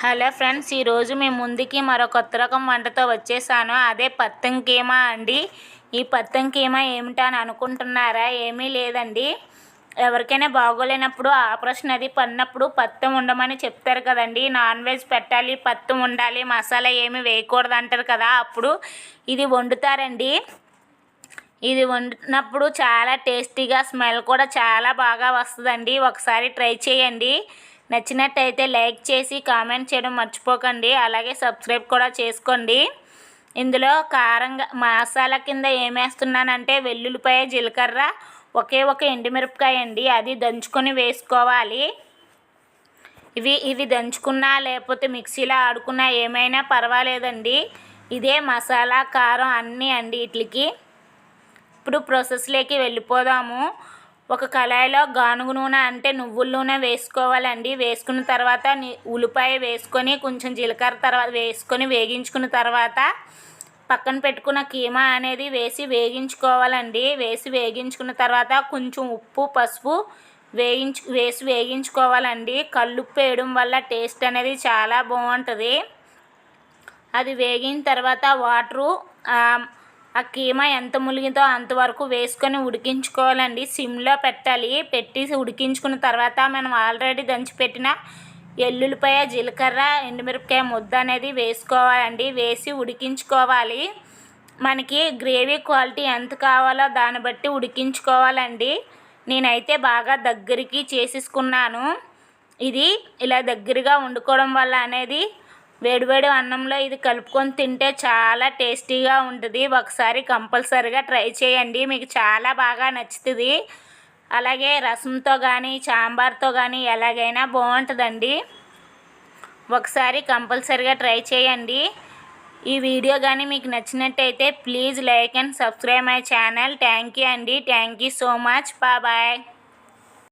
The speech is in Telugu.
హలో ఫ్రెండ్స్ ఈరోజు మేము ముందుకి మరో కొత్త రకం వంటతో వచ్చేసాను. అదే పత్తం కీమా అండి. ఈ పత్తం కీమా ఏమిటని అని అనుకుంటున్నారా? ఏమీ లేదండి. ఎవరికైనా బాగోలేనప్పుడు ఆపరేషన్ అది పడినప్పుడు పత్తం ఉండమని చెప్తారు కదండి. నాన్ వెజ్ పెట్టాలి పత్తం ఉండాలి మసాలా ఏమి వేయకూడదు అంటారు కదా. అప్పుడు ఇది వండుతారండి. ఇది వండినప్పుడు చాలా టేస్టీగా స్మెల్ కూడా చాలా బాగా వస్తుందండి. ఒకసారి ట్రై చేయండి. నచ్చినట్టయితే లైక్ చేసి కామెంట్ చేయడం మర్చిపోకండి. అలాగే సబ్స్క్రైబ్ కూడా చేసుకోండి. ఇందులో కారంగా మసాలా కింద ఏమేస్తున్నానంటే వెల్లుల్లిపాయ జీలకర్ర ఒకే ఒక ఎండుమిరపకాయ అండి. అది దంచుకొని వేసుకోవాలి. ఇవి ఇవి దంచుకున్నా లేకపోతే మిక్సీలో ఆడుకున్నా ఏమైనా పర్వాలేదండి. ఇదే మసాలా కారం అన్నీ అండి వీటికి ఇప్పుడు ప్రాసెస్లోకి వెళ్ళిపోదాము. ఒక కళాయిలో గానుగు నూనె అంటే నువ్వుల నూనె వేసుకోవాలండి. వేసుకున్న తర్వాత ఉల్లిపాయ వేసుకొని కొంచెం జీలకర్ర తర్వాత వేసుకొని వేగించుకున్న తర్వాత పక్కన పెట్టుకున్న కీమా అనేది వేసి వేగించుకోవాలండి. వేసి వేగించుకున్న తర్వాత కొంచెం ఉప్పు పసుపు వేయించు వేసి వేగించుకోవాలండి. కల్లుప్పు వేయడం వల్ల టేస్ట్ అనేది చాలా బాగుంటుంది. అది వేగిన తర్వాత వాటరు ఆ కీమా ఎంత ములిగిందో అంతవరకు వేసుకొని ఉడికించుకోవాలండి. సిమ్లో పెట్టాలి. పెట్టి ఉడికించుకున్న తర్వాత మనం ఆల్రెడీ దంచిపెట్టిన ఎల్లుల్లిపాయ జీలకర్ర ఎండుమిరపకాయ ముద్ద అనేది వేసుకోవాలండి. వేసి ఉడికించుకోవాలి. మనకి గ్రేవీ క్వాలిటీ ఎంత కావాలో దాన్ని బట్టి ఉడికించుకోవాలండి. నేనైతే బాగా దగ్గరికి చేసేసుకున్నాను. ఇది ఇలా దగ్గరగా వండుకోవడం వల్ల అనేది వేడివేడి అన్నంలో ఇది కలుపుకొని తింటే చాలా టేస్టీగా ఉంటుంది. ఒకసారి కంపల్సరిగా ట్రై చేయండి. మీకు చాలా బాగా నచ్చుతుంది. అలాగే రసంతో కానీ సాంబార్తో కానీ ఎలాగైనా బాగుంటుందండి. ఒకసారి కంపల్సరిగా ట్రై చేయండి. ఈ వీడియో కానీ మీకు నచ్చినట్టయితే please like and subscribe my channel. Thank you అండి. Thank you so much. Bye.